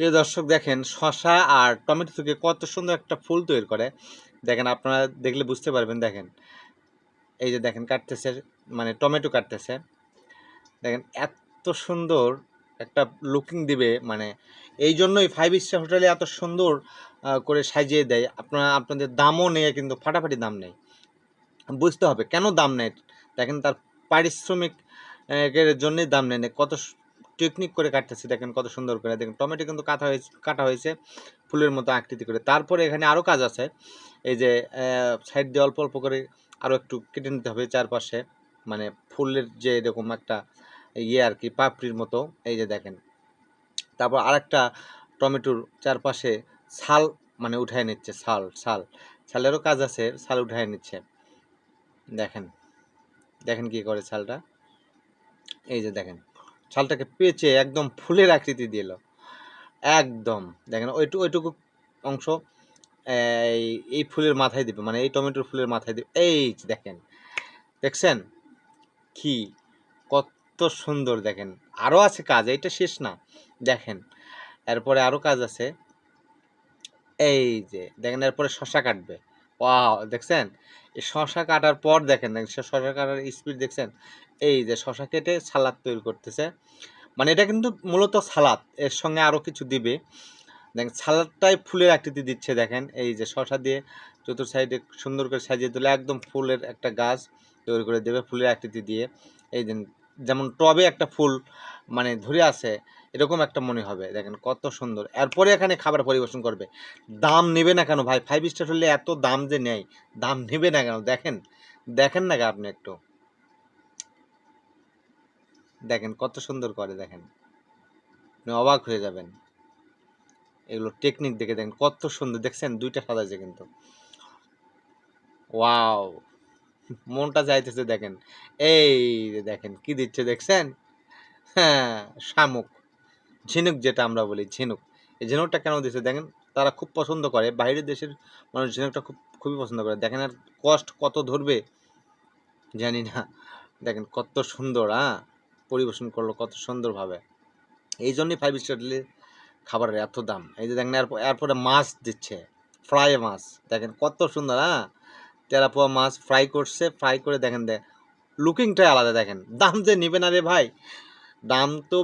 প্রিয় দর্শক, দেখেন শশা আর টমেটো থেকে কত সুন্দর একটা ফুল তৈরি করে। দেখেন আপনারা দেখলে বুঝতে পারবেন, দেখেন। এই যে দেখেন, কাটতেছে মানে টমেটো কাটতেছে। দেখেন এত সুন্দর একটা লুকিং দিবে মানে এই জন্যই ফাইভ স্টার হোটেলে এত সুন্দর করে সাজিয়ে দেয়। আপনারা, আপনাদের দামও নেই, কিন্তু ফাটাফাটি দাম নেই। বুঝতে হবে কেন দাম নেই? দেখেন তার পারিশ্রমিক এর জন্যই দাম নেই, কত টেকনিক করে কাটতেছে, দেখেন কত সুন্দর করে, দেখেন টমেটো কিন্তু কাটা হয়েছে কাটা হয়েছে ফুলের মতো আকৃতি করে। তারপরে এখানে আরও কাজ আছে, এই যে সাইড দিয়ে অল্প অল্প করে আরও একটু কেটে নিতে হবে চারপাশে মানে ফুলের যে এরকম একটা ইয়ে আর কি, পাপড়ির মতো, এই যে দেখেন। তারপর আরেকটা টমেটোর চারপাশে ছাল মানে উঠায় নিচ্ছে, ছাল ছাল। ছালেরও কাজ আছে, ছাল উঠায় নিচ্ছে। দেখেন দেখেন কি করে ছালটা। এই যে দেখেন। ছালটাকে পেঁচে একদম ফুলের আকৃতি দিল একদম, দেখেন ওইটু, ওইটুকু অংশ, এই এই ফুলের মাথায় দিবে মানে এই টমেটোর ফুলের মাথায় দিবে। এই দেখেন, দেখছেন? কি, কত সুন্দর দেখেন। আরও আছে কাজ, এইটা শেষ না। দেখেন, এরপরে আরও কাজ আছে। এই যে, দেখেন, এরপরে শশা কাটবে। ওয়াও দেখছেন? শশা কাটার পর দেখেন শশা কাটার স্পিড দেখছেন? এই যে শশা কেটে সালাদ তৈরি করতেছে। মানে এটা কিন্তু মূলত সালাদ, এর সঙ্গে আরও কিছু দিবে। দেখেন সালাদটাই ফুলের আকৃতি দিচ্ছে, দেখেন। এই যে শশা দিয়ে চতুর সাইডে সুন্দর করে সাজিয়ে দিলে একদম ফুলের একটা গাছ তৈরি করে দেবে, ফুলের আকৃতি দিয়ে। এই যেমন টবে একটা ফুল মানে ধরে আছে, এরকম একটা মনে হবে। দেখেন কত সুন্দর। এরপরে এখানে খাবার পরিবেশন করবে। দাম নেবে না কেন ভাই? ফাইভ স্টার হলে এত দাম যে নেয় দাম নেবে না কেন? দেখেন দেখেন না আপনি একটু। দেখেন কত সুন্দর করে, দেখেন। আপনি অবাক হয়ে যাবেন। এগুলো টেকনিক দেখে দেখেন কত সুন্দর। দেখছেন? দুইটা সাজাইছে কিন্তু। ওয়াও মনটা চাইতেছে দেখেন। এই দেখেন, কি দিচ্ছে, দেখছেন? হ্যাঁ শামুক। ঝিনুক যেটা আমরা বলি, ঝিনুক। এই ঝিনুকটা কেন দিচ্ছে দেখেন? তারা খুব পছন্দ করে। বাইরের দেশের মানুষ ঝিনুকটা খুব, খুবই পছন্দ করে। দেখেন আর কষ্ট কত ধরবে? জানি না। দেখেন কত সুন্দর হ্যাঁ পরিবেশন করল কত সুন্দরভাবে এই জন্যই ফাইভ স্টার খাবারের এত দাম। এই যে দেখেন, এরপর মাছ দিচ্ছে, ফ্রাই মাছ। দেখেন কত সুন্দর হ্যাঁ তেলাপোয়া মাছ ফ্রাই করছে ফ্রাই করে দেখেন দেখ লুকিংটাই আলাদা দেখেন। দাম যে নিবে না রে ভাই। দাম তো